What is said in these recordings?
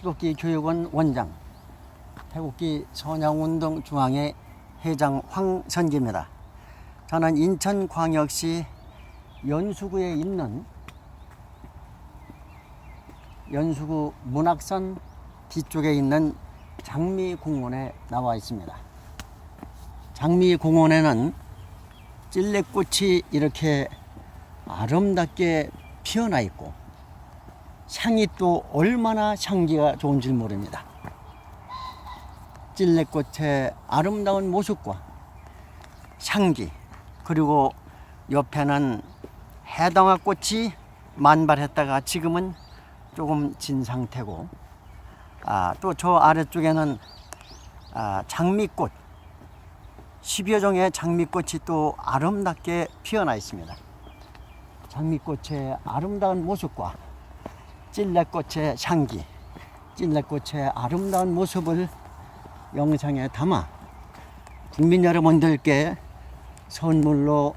태극기 교육원 원장, 태극기 선양운동 중앙회 회장 황선기입니다. 저는 인천광역시 연수구에 있는 연수구 문학선 뒤쪽에 있는 장미공원에 나와 있습니다. 장미공원에는 찔레꽃이 이렇게 아름답게 피어나 있고 향이 또 얼마나 향기가 좋은지 모릅니다. 찔레꽃의 아름다운 모습과 향기 그리고 옆에는 해당화 꽃이 만발했다가 지금은 조금 진 상태고 아, 또 저 아래쪽에는 아, 장미꽃 10여 종의 장미꽃이 또 아름답게 피어나 있습니다. 장미꽃의 아름다운 모습과 찔레꽃의 향기, 찔레꽃의 아름다운 모습을 영상에 담아 국민 여러분들께 선물로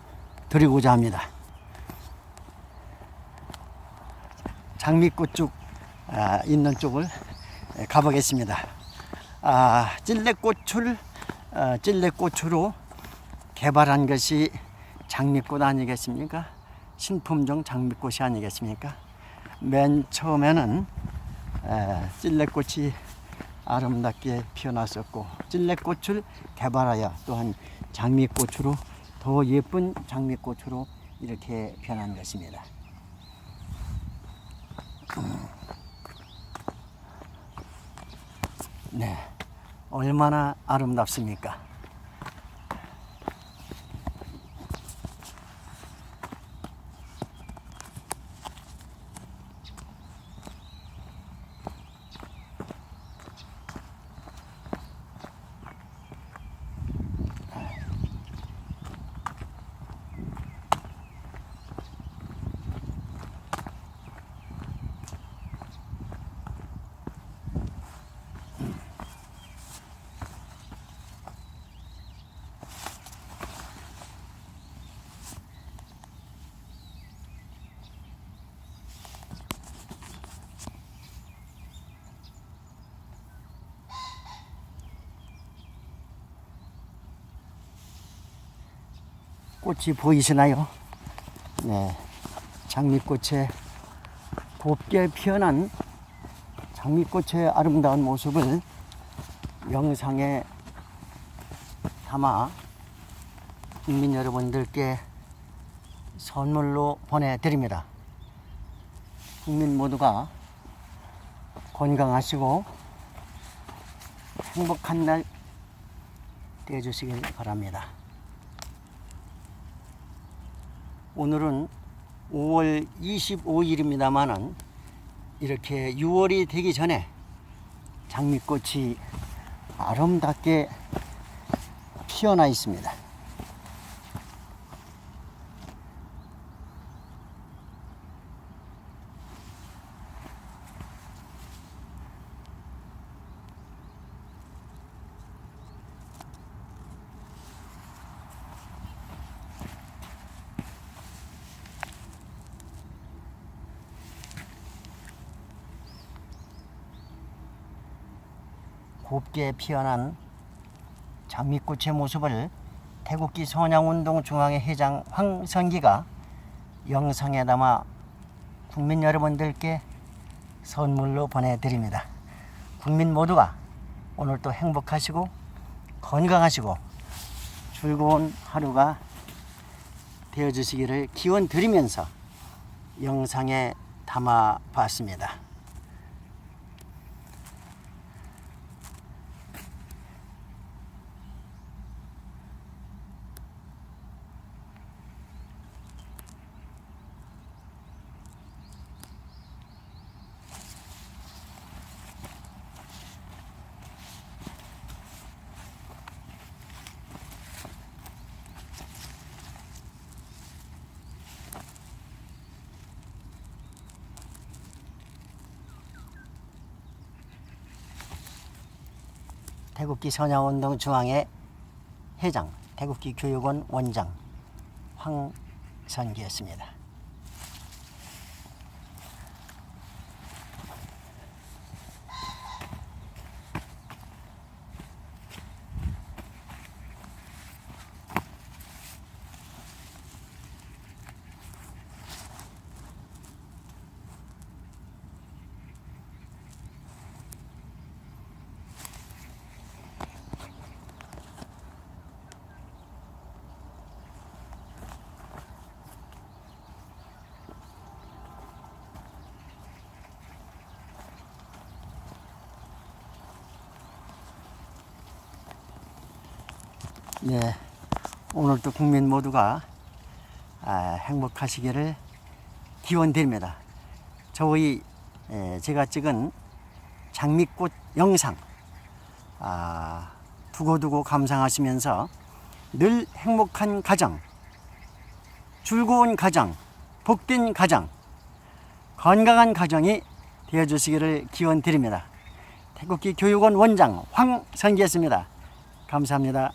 드리고자 합니다. 장미꽃 쪽 아, 있는 쪽을 가보겠습니다. 아, 찔레꽃을 아, 찔레꽃으로 개발한 것이 장미꽃 아니겠습니까? 신품종 장미꽃이 아니겠습니까? 맨 처음에는 에, 찔레꽃이 아름답게 피어났었고 찔레꽃을 개발하여 또한 장미꽃으로 더 예쁜 장미꽃으로 이렇게 변한 것입니다. 음. 네, 얼마나 아름답습니까? 꽃이 보이시나요? 네. 장미꽃의 곱게 피어난 장미꽃의 아름다운 모습을 영상에 담아 국민 여러분들께 선물로 보내드립니다. 국민 모두가 건강하시고 행복한 날 되어주시길 바랍니다. 오늘은 5월 25일입니다만은 이렇게 6월이 되기 전에 장미꽃이 아름답게 피어나 있습니다. 곱게 피어난 장미꽃의 모습을 태국기 선양운동 중앙회 회장 황선기가 영상에 담아 국민 여러분들께 선물로 보내드립니다. 국민 모두가 오늘 또 행복하시고 건강하시고 즐거운 하루가 되어주시기를 기원 드리면서 영상에 담아 봤습니다. 태국기 선양운동 중앙회 회장, 태국기 교육원 원장 황선기였습니다. 네, 오늘도 국민 모두가 아, 행복하시기를 기원드립니다. 저희 에, 제가 찍은 장미꽃 영상 아, 두고두고 감상하시면서 늘 행복한 가정, 즐거운 가정, 복된 가정, 건강한 가정이 되어주시기를 기원드립니다. 태국기 교육원 원장 황선기였습니다. 감사합니다.